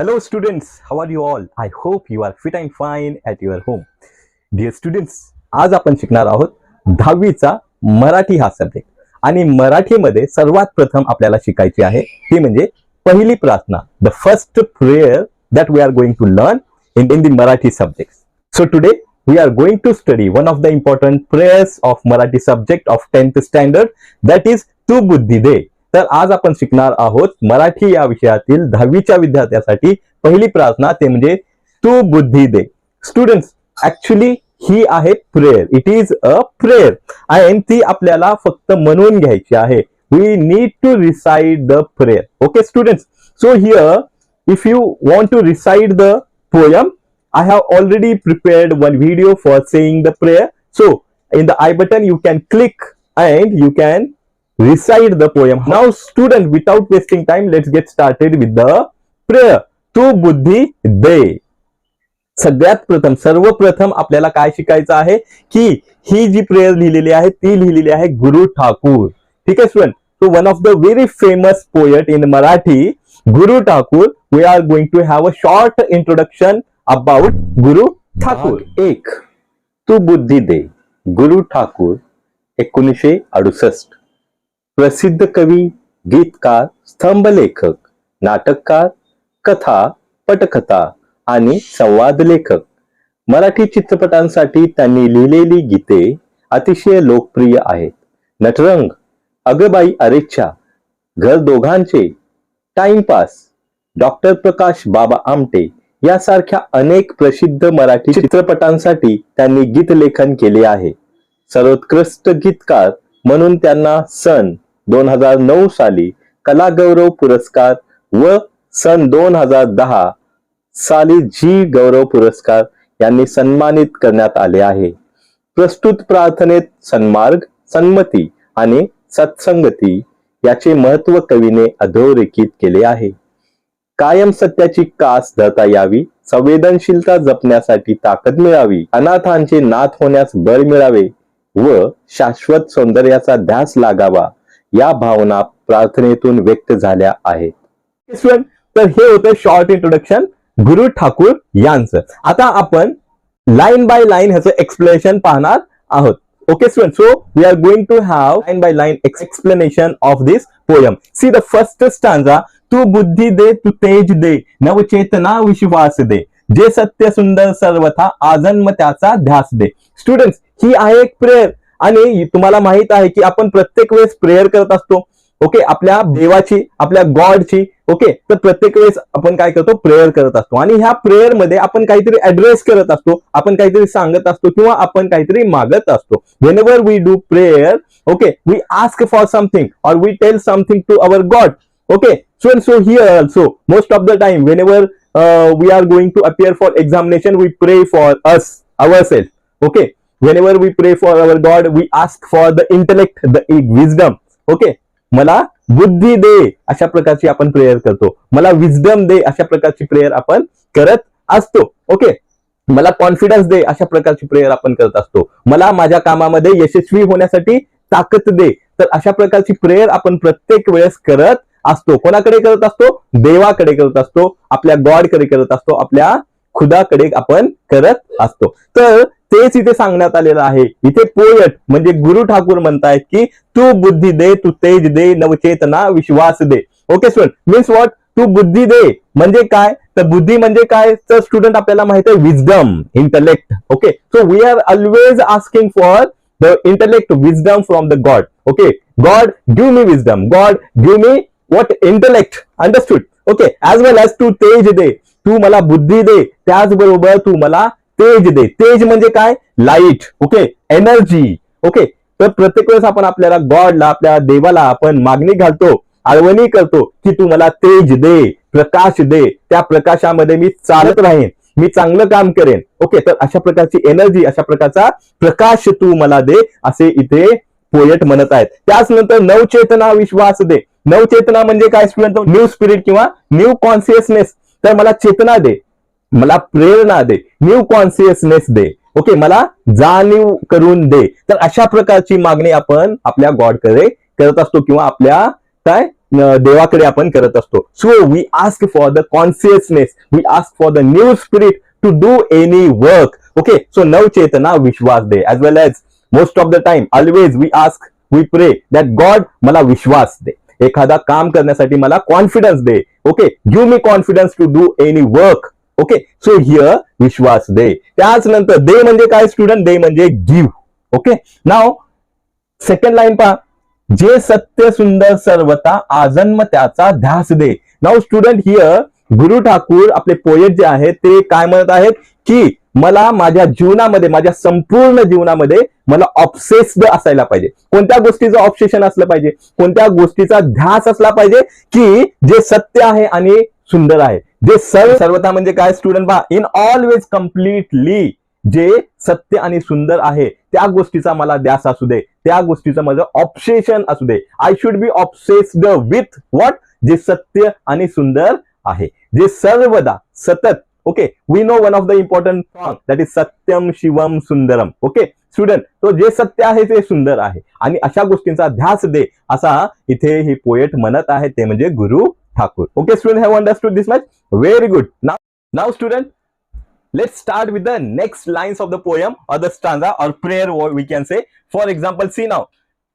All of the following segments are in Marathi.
Hello, students. How are you all? I hope you are fit and fine at your home. Dear students, आज आपण शिकणार आहोत दहावीचा मराठी हा सब्जेक्ट आणि मराठीमध्ये सर्वात प्रथम आपल्याला शिकायची आहे ती म्हणजे पहिली प्रार्थना the first prayer that we are going to learn in in the Marathi subject so today we are going to study one of the important prayers of Marathi subject of 10th standard that is तू बुद्धी दे तर आज आपण शिकणार आहोत मराठी या विषयातील दहावीच्या विद्यार्थ्यासाठी पहिली प्रार्थना ते म्हणजे तू बुद्धी दे. स्टुडंट्स ऍक्च्युली ही आहे prayer it is a prayer आणि ती आपल्याला फक्त म्हणून घ्यायची आहे. We need to recite the prayer okay students so here if you want to recite the poem I have already prepared one video for saying the prayer so in the I button you can click and you can recite the poem. Now, student, without wasting time, let's get started with the prayer. तू बुद्धी दे. सगळ्यात प्रथम सर्वप्रथम आपल्याला काय शिकायचं आहे? की ही जी प्रेयर लिहिलेली आहे ती लिहिलेली आहे गुरु ठाकूर. ठीक आहे student so one of the very famous poet in Marathi Guru Thakur we are going to have a short introduction about Guru Thakur. एक. तू बुद्धी दे. गुरु ठाकूर एकोणीसशे अडुसष्ट. प्रसिद्ध कवी गीतकार स्तंभलेखक नाटककार कथा पटकथा आणि संवाद लेखक मराठी चित्रपटांसाठी त्यांनी लिहिलेली गीते अतिशय लोकप्रिय आहेत. नटरंग अगबाई अरेच्छा घर दोघांचे टाइमपास डॉक्टर प्रकाश बाबा आमटे यासारख्या अनेक प्रसिद्ध मराठी चित्रपटांसाठी त्यांनी गीतलेखन केले आहे. सर्वोत्कृष्ट गीतकार म्हणून त्यांना सन दोन हजार नऊ साली कलागौरव पुरस्कार व सन दोन हजार दहा साली जी गौरव पुरस्कार यांनी सन्मानित करण्यात आले आहे. प्रस्तुत प्रार्थनेत सन्मार्ग सन्मती आणि सत्संगती याचे महत्त्व कवीने अधोरेखित केले आहे. कायम सत्याची कास धरता यावी संवेदनशीलता जपण्यासाठी ताकद मिळावी अनाथांचे नाथ होण्यास बळ मिळावे व शाश्वत सौंदर्याचा ध्यास लागावा या भावना प्रार्थनेतून व्यक्त झाल्या आहेत. तर हे होतं शॉर्ट इंट्रोडक्शन गुरु ठाकूर यांचं. आता आपण लाईन बाय लाईन ह्याचं एक्सप्लेनेशन पाहणार आहोत. Okay student so we are going to have line by line explanation of this poem see the first stanza तू बुद्धी दे तू तेज दे नवचेतना विश्वास दे जे सत्य सुंदर सर्वथा आजन्म त्याचा ध्यास दे स्टुडंट ही आहे एक प्रेयर आणि तुम्हाला माहीत आहे की आपण प्रत्येक वेळेस प्रेयर करत असतो ओके आपल्या देवाची आपल्या गॉडची ओके तर प्रत्येक वेळेस आपण काय करतो? प्रेयर करत असतो. आणि ह्या प्रेयरमध्ये आपण काहीतरी ऍड्रेस करत असतो आपण काहीतरी सांगत असतो किंवा आपण काहीतरी मागत असतो. Whenever we do prayer okay we ask for something or we tell something to our god okay so so here also most of the time time whenever we are going to to for examination we we for us our ourselves okay? Whenever we pray for our god we ask for the intellect the wisdom. Okay? मला बुद्धी दे अशा प्रकारची आपण प्रेयर करतो. मला विजडम दे अशा प्रकारची प्रेयर आपण करत असतो. ओके मला कॉन्फिडन्स दे अशा प्रकारची प्रेयर आपण करत असतो. मला माझ्या कामामध्ये यशस्वी होण्यासाठी ताकद दे. तर अशा प्रकारची प्रेयर आपण प्रत्येक वेळेस करत असतो. कोणाकडे करत असतो? देवाकडे करत असतो. आपल्या गॉडकडे करत असतो. आपल्या खुदाकडे आपण करत असतो. तर तेच इथे सांगण्यात आलेलं आहे. इथे पोयट म्हणजे गुरु ठाकूर म्हणतायत की तू बुद्धी दे तू तेज दे नवचेतना विश्वास दे. ओके स्टुडंट मीन्स वॉट तू बुद्धी दे. म्हणजे काय? तर बुद्धी म्हणजे काय? तर स्टुडंट आपल्याला माहीत आहे wisdom intellect okay so we are always asking for the intellect wisdom from the god okay god give me wisdom god give me what intellect understood okay as well as तू तेज दे तू मला बुद्धी दे. त्याचबरोबर तू मला तेज दे. तेज म्हणजे काय? लाइट ओके एनर्जी ओके तर प्रत्येक वेळेस आपण आपल्याला गॉडला आपल्या देवाला आपण मागणी घालतो आळवणी करतो की तू मला तेज दे प्रकाश दे. त्या प्रकाशामध्ये मी चालत राहीन. मी चांगलं काम करेन. ओके तर अशा प्रकारची एनर्जी अशा प्रकारचा प्रकाश तू मला दे असे इथे पोएट म्हणत आहेत. त्याच नंतर नवचेतना विश्वास दे. नवचेतना म्हणजे काय स्टुडंट न्यू स्पिरिट किंवा न्यू कॉन्सियसनेस तर मला चेतना दे. मला प्रेरणा दे. न्यू कॉन्सियसनेस दे. ओके मला जाणीव करून दे. तर अशा प्रकारची मागणी आपण आपल्या गॉडकडे करत असतो किंवा आपल्या काय देवाकडे आपण करत असतो. So we ask for the consciousness we ask for the new spirit to do any work okay so नवचेतना विश्वास दे. As well as most of the time always we ask we pray that god मला विश्वास दे. एखादा काम करण्यासाठी मला confidence they. Okay give me confidence to do any work okay so here विश्वास दे त्याच नंतर दे म्हणजे काय स्टुडंट दे म्हणजे give okay now second line पहा. जे सत्य सुंदर सर्वता आजन्म त्याचा ध्यास दे. नाव स्टुडंट हिअर गुरु ठाकूर आपले पोएट जे आहेत ते काय म्हणत आहेत? की मला माझ्या जीवनामध्ये माझ्या संपूर्ण जीवनामध्ये मला ऑप्सेस्ड असायला पाहिजे. कोणत्या गोष्टीचं ऑप्सेशन असलं पाहिजे? कोणत्या गोष्टीचा ध्यास असला पाहिजे? की जे सत्य आहे आणि सुंदर आहे. जे सर्व सर्वता म्हणजे काय स्टुडंट पहा इन ऑलवेज कम्प्लिटली जे सत्य आणि सुंदर आहे त्या गोष्टीचा मला ध्यास असू दे. त्या गोष्टीचं माझं ऑब्सेशन असू दे. I should be obsessed with what जे सत्य आणि सुंदर आहे. जे सर्वदा सतत okay we know one of the important song that is Satyam Shivam Sundaram okay student तो जे सत्य आहे ते सुंदर आहे. आणि अशा गोष्टींचा ध्यास दे असा इथे हे पोएट म्हणत आहे ते म्हणजे Guru Thakur. Okay students have understood this much? Very good now now student, let's start with the next lines of the poem or the stanza or prayer what we can say. For example see now.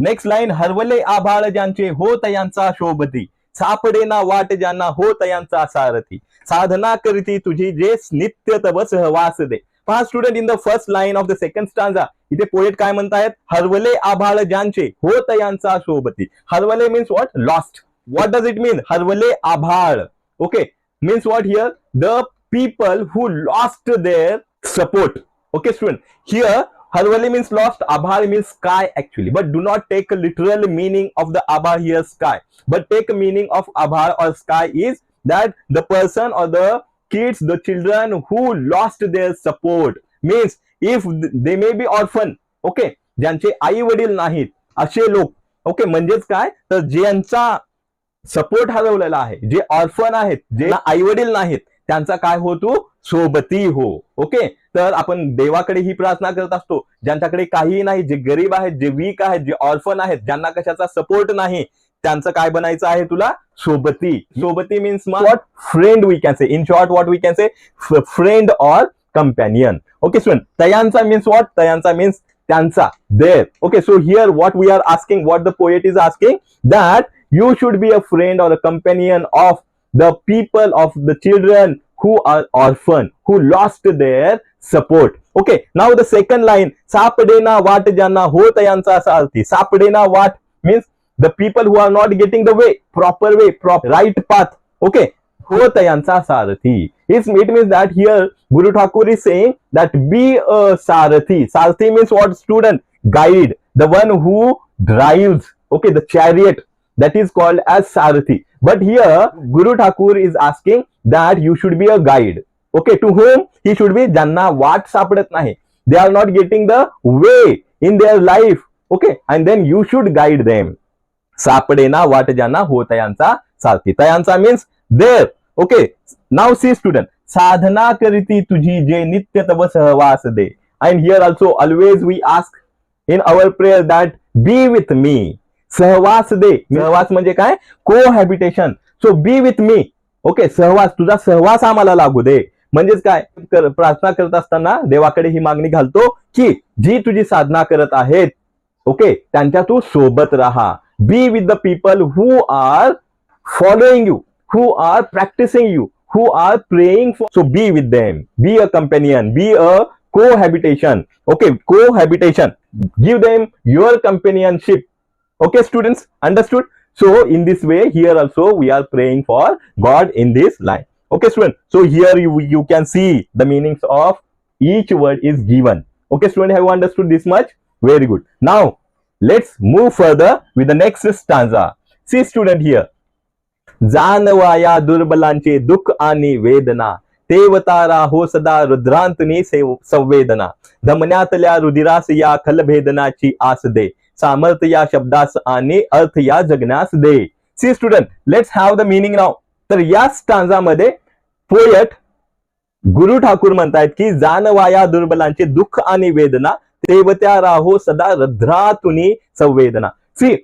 Next line हरवले आभाळ ज्यांचे होत यांचा शोभती. सापडे ना वाट ज्यांना होत यांचा सारथी. साधना करीती तुझी जे नित्य तव सहवास दे. पहा student in the first line of the second stanza इथे पोएट काय म्हणतायत? हरवले आभाळ ज्यांचे होत यांचा शोभती. हरवले means what lost what does it mean हरवले आभाळ okay means what here the people who lost their support okay student here harvali means lost abhar means sky actually but do not take a literal meaning of the abhar here sky but take a meaning of abhar or sky is that the person or the kids the children who lost their support means if they may be orphan okay ज्यांचे आई वडील नाहीत असे लोक ओके म्हणजेच काय तर ज्यांचा सपोर्ट हरवलेला आहे. जे ऑर्फन आहेत जे आई वडील नाहीत त्यांचा काय हो तू? सोबती हो. ओके? तर आपण देवाकडे ही प्रार्थना करत असतो. ज्यांच्याकडे काही नाही जे गरीब आहेत जे वीक आहेत जे ऑर्फन आहेत ज्यांना कशाचा सपोर्ट नाही त्यांचं काय बनायचं आहे तुला? सोबती. सोबती means what friend we can say in short what we can say friend or companion okay student तयांचा means what तयांचा मीन्स त्यांचा. There okay so here what we are asking what the poet is asking that You should be a friend or a companion of the people of the children who are orphan, who lost their support. Okay, now the second line, Sapadena Vat Jana Hotayansa Sarthi. Sapadena Vat means the people who are not getting the way, proper way, prop, right path. Okay, Hotayansa Sarthi. It's, it means that here Guru Thakur is saying that be a Sarathi. Sarathi means what student? Guide, the one who drives. Okay, the chariot that is called as Sarathi. But here, Guru Thakur is asking that you should be a guide. Okay, to whom he should be Janna Wat Sapadat Nahi. They are not getting the way in their life. Okay, and then you should guide them. Sapadena Wat Janna Ho Tayansa Sarthi. Tayansa means there. Okay, now see student. Sadhana Kariti Tuji Je Nitya Tava Sahvas De. And here also always we ask in our prayer that be with me. सहवास दे. सहवास म्हणजे काय? Cohabitation so be with me okay सहवास. तुझा सहवास आम्हाला लागू दे. म्हणजेच काय? कर- प्रार्थना करत असताना देवाकडे ही मागणी घालतो की जी तुझी साधना करत आहेत ओके त्यांच्या तू सोबत राहा. Be with the people who are following you who are practising you who are praying for so be with them be a companion be a cohabitation. Okay cohabitation. Give them your companionship. okay students understood so in this way here also we are praying for god in this line okay student so here you you can see the meanings of each word is given okay student have you understood this much very good now let's move further with the next stanza see student here जानवा या दुर्बलांचे दुःख आणि वेदना तेवतारा हो सदा रुद्रांतनी सेव- संवेदना धमन्यातल्या रुधिरास या खलभेदनाची आस दे सामर्थ्य या शब्दास आणि अर्थ या जगण्यास दे. See student let's have the meaning now तर या स्टांजामध्ये पोयट गुरु ठाकूर म्हणतायत की जानवा या दुर्बलांचे दुःख आणि वेदना तेवत्या राहो सदा रध्रातुनी संवेदना. सी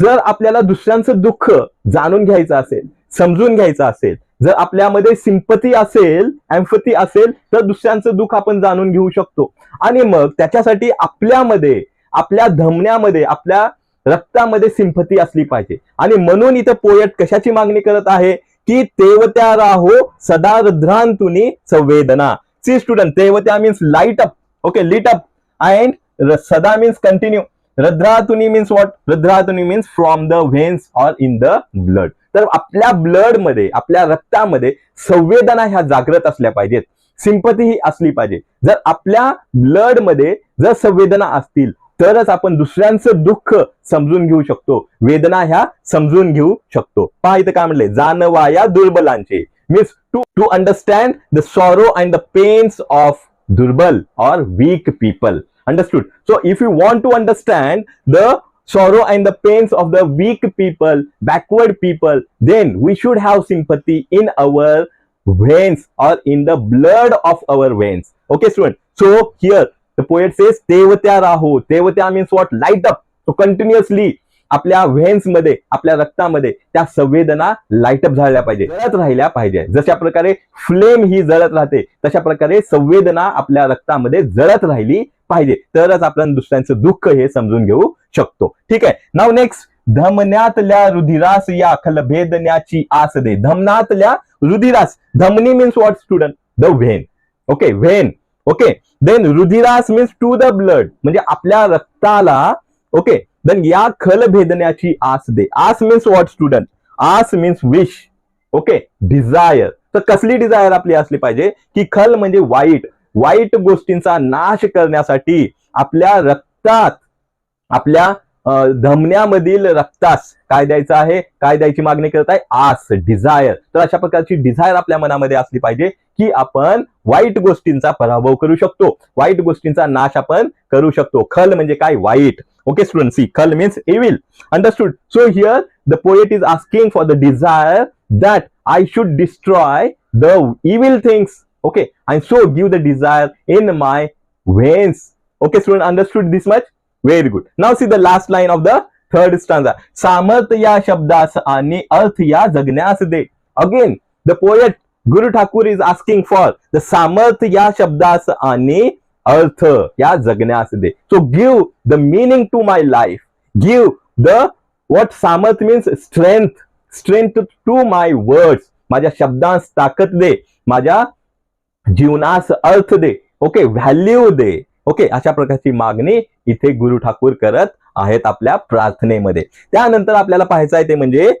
जर आपल्याला दुसऱ्यांचं दुःख जाणून घ्यायचं असेल समजून घ्यायचं असेल जर आपल्यामध्ये सिंपती असेल एम्फती असेल तर दुसऱ्यांचं दुःख आपण जाणून घेऊ शकतो. आणि मग त्याच्यासाठी आपल्यामध्ये आपल्या धमन्यामध्ये आपल्या रक्तामध्ये सिंपती असली पाहिजे. आणि म्हणून इथं पोयट कशाची मागणी करत आहे? की तेवत्या राहो सदा रध्रांतुनी संवेदना. See student तेवत्या means light up okay lit up and सदा मीन्स कंटिन्यू रध्रातुनी means what रध्रातुनी means from the veins or in the blood तर आपल्या ब्लडमध्ये आपल्या रक्तामध्ये संवेदना ह्या जागृत असल्या पाहिजेत. सिंपती ही असली पाहिजे. जर आपल्या ब्लडमध्ये जर संवेदना असतील तरच आपण दुसऱ्यांचं दुःख समजून घेऊ शकतो. वेदना ह्या समजून घेऊ शकतो. पहा इथं काय म्हणले जाणवा या दुर्बलांचे. Means to to understand the sorrow and the pains of दुर्बल or weak people understood so if you want to understand the sorrow and the pains of the weak people backward people then we should have sympathy in our veins or in the blood of our veins okay student so here the poet says तेवत्या राहो तेवत्या means what light up so continuously आपल्या व्हेन्समध्ये आपल्या रक्तामध्ये त्या संवेदना लाईटअप झाल्या पाहिजे जळत राहिल्या पाहिजे. जशा प्रकारे फ्लेम ही जळत राहते तशा प्रकारे संवेदना आपल्या रक्तामध्ये जळत राहिली पाहिजे. तरच आपण दुसऱ्यांचं दुःख हे समजून घेऊ शकतो. ठीक आहे? नाव नेक्स्ट धमन्यातल्या रुधिरास या खलभेदण्याची आस दे. धमनातल्या रुधिरास धमनी means what student the vein okay vein okay then रुधिरास means to the blood म्हणजे आपल्या रक्ताला ओके देन या खल भेदण्याची आस दे. आस मीन्स वॉट स्टुडंट आस मीन्स विश ओके डिझायर तर कसली डिझायर आपली असली पाहिजे? की खल म्हणजे वाईट. वाईट गोष्टींचा नाश करण्यासाठी आपल्या रक्तात आपल्या धमन्यामधील रक्तास काय द्यायचं आहे? काय द्यायची मागणी करत आहे? आस डिझायर तर अशा प्रकारची डिझायर आपल्या मनामध्ये असली पाहिजे की आपण वाईट गोष्टींचा पराभव करू शकतो. वाईट गोष्टींचा नाश आपण करू शकतो. खल म्हणजे काय? वाईट. ओके स्टुडंट सी खल means evil understood so here the poet is asking for the desire that I should destroy the evil things okay and so give the desire in my veins okay student understood this much very good now see the last line of the third stanza सामर्थ या शब्दास आणि अर्थ या जगण्यास दे again the poet Guru Thakur is asking for the सामर्थ या शब्दास आणि अर्थ या जगण्यास दे so give the meaning to my life give the what सामर्थ means strength strength to my words माझ्या शब्दांस ताकद दे माझ्या जीवनास अर्थ दे. ओके व्हॅल्यू दे. ओके अशा प्रकारची मागणी इथे गुरु ठाकूर करत आहेत आपल्या प्रार्थनेमध्ये. त्यानंतर आपल्याला पाहायचं आहे ते म्हणजे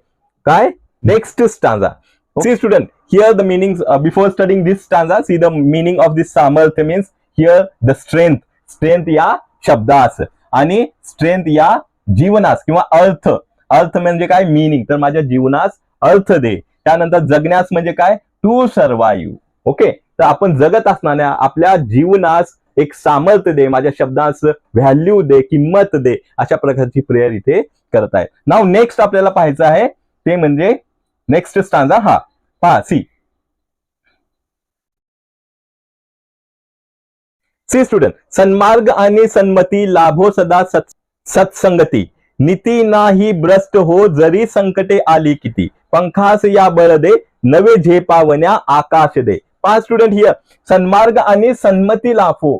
काय? Next stanza see student here the meaning before studying this stanza see the meaning of this सामर्थ्य means here the strength strength या शब्दास. आणि स्ट्रेंथ या जीवनास किंवा अर्थ. अर्थ म्हणजे काय? मिनिंग तर माझ्या जीवनास अर्थ दे. त्यानंतर जगण्यास म्हणजे काय? टू सर्वायू. ओके तर आपण जगत असणाऱ्या आपल्या जीवनास एक सामर्थ्य दे माझ्या शब्दास व्हॅल्यू दे किंमत दे अशा प्रकारची प्रेयर इथे करत आहे. नाव नेक्स्ट आपल्याला पाहायचं आहे ते म्हणजे नेक्स्ट स्टांजा हा पहा सी सी स्टुडंट सन्मार्ग आणि सन्मती लाभो सदा सत् सत्संगती. नीती नाही भ्रष्ट हो जरी संकटे आली किती. पंखास या बळ दे नवे झेपावण्या आकाश दे. पाच स्टुडंट हिअर सन्मार्ग आणि सन्मती लाभो.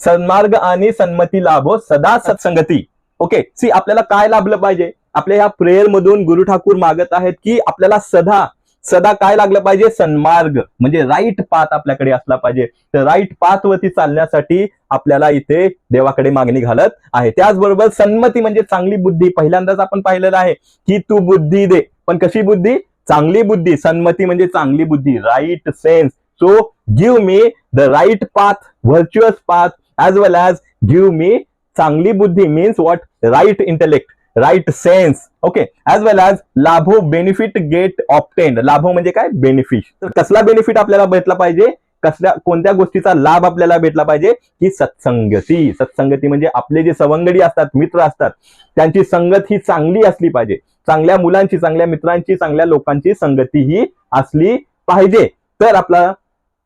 सन्मार्ग आणि सन्मती लाभो. सदा सत्संगती. ओके सी आपल्याला काय लाभलं पाहिजे? आपल्या ह्या प्रेयर मधून गुरु ठाकूर मागत आहेत की आपल्याला सदा सदा काय लागलं पाहिजे? सन्मार्ग. म्हणजे राईट पाथ आपल्याकडे असला पाहिजे. तर राईट पाथ वरती चालण्यासाठी आपल्याला इथे देवाकडे मागणी घालत आहे. त्याचबरोबर सन्मती म्हणजे चांगली बुद्धी. पहिल्यांदाच आपण पाहिलेलं आहे की तू बुद्धी दे. पण कशी बुद्धी? चांगली बुद्धी. सन्मती म्हणजे चांगली बुद्धी. Right sense so give me the right path virtuous path as well as give me चांगली बुद्धी means what right intellect right sense okay as well as लाभो बेनिफिट गेट ऑप्टेन लाभो म्हणजे काय? बेनिफिट तर कसला बेनिफिट आपल्याला भेटला पाहिजे? कसल्या कोणत्या गोष्टीचा लाभ आपल्याला भेटला पाहिजे? की सत्संगती. सत्संगती म्हणजे आपले जे सवंगडी असतात मित्र असतात त्यांची संगत ही चांगली असली पाहिजे. चांगल्या मुलांची चांगल्या मित्रांची चांगल्या लोकांची संगती ही असली पाहिजे. तर आपला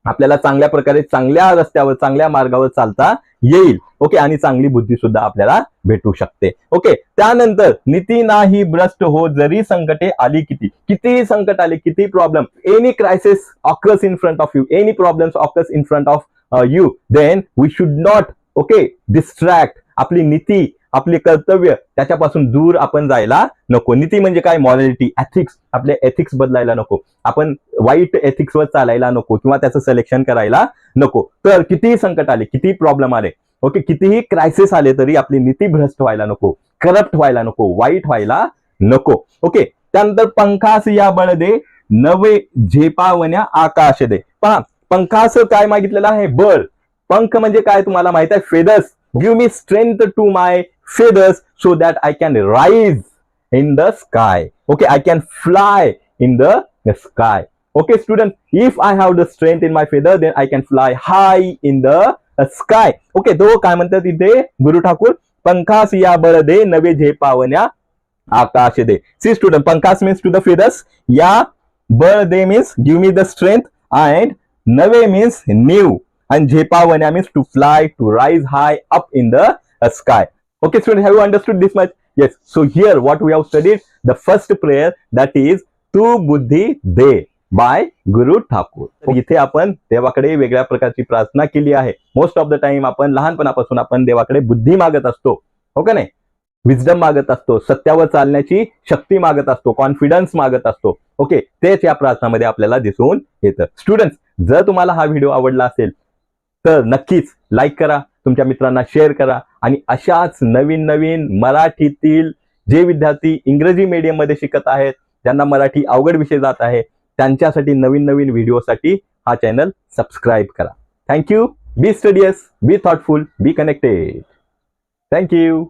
आपल्याला चांगल्या प्रकारे चांगल्या रस्त्यावर चांगल्या मार्गावर चालता येईल. ओके आणि चांगली बुद्धी सुद्धा आपल्याला भेटू शकते. ओके त्यानंतर नीती नाही भ्रष्ट हो जरी संकटे आली किती किती संकट आले किती problem any crisis occurs in front of you any problems occurs in front of you then we should not okay distract आपली नीती आपली कर्तव्य त्याच्यापासून दूर आपण जायला नको. नीती म्हणजे काय? मॉरॅलिटी एथिक्स आपले एथिक्स बदलायला नको. आपण वाईट एथिक्सवर चालायला नको किंवा त्याचं सिलेक्शन करायला नको. तर कितीही संकट आले कितीही प्रॉब्लेम आले ओके कितीही क्रायसिस आले तरी आपली नीती भ्रष्ट व्हायला नको करप्ट व्हायला नको वाईट व्हायला नको. ओके त्यानंतर पंखास या बळ दे नवे झेपावण्या आकाश दे पहा पंखास काय मागितलेलं आहे? बळ. पंख म्हणजे काय तुम्हाला माहीत आहे? Feathers give me strength to my feathers so that I can rise in the sky. Okay, I can fly in the, the sky. Okay, students, if I have the strength in my feather, then I can fly high in the uh, sky. Okay, तो काय म्हणतात इथे गुरु ठाकूर पंखास या बळ दे नवे झेपावण्या आकाश दे see student पंखास means to the feathers या बळ दे means give me the strength and नवे means new and झेपावण्या means to fly to rise high up in the uh, sky Okay students have you understood this much? Yes. So here what we have studied the first prayer that is tu buddhi de by Guru Thakur इथे आपण देवाकडे वेगळ्या प्रकारची प्रार्थना केली आहे. मोस्ट ऑफ द टाइम आपण लहानपणापासून आपण देवाकडे बुद्धी मागत असतो. हो का नाही? विजडम मागत असतो सत्यावर चालण्याची शक्ती मागत असतो कॉन्फिडन्स मागत असतो. ओके तेच या प्रार्थनामध्ये आपल्याला दिसून येतं. स्टुडंट्स जर तुम्हाला हा व्हिडिओ आवडला असेल तर नक्कीच लाईक करा. तुमच्या मित्रांना शेअर करा. आणि अशाच नवीन नवीन मराठीतील जे विद्यार्थी इंग्रजी मीडियममध्ये शिकत आहेत ज्यांना मराठी अवघड विषय जात आहे त्यांच्यासाठी नवीन नवीन व्हिडिओसाठी हा चॅनल सबस्क्राईब करा. Thank you be studious be thoughtful be connected thank you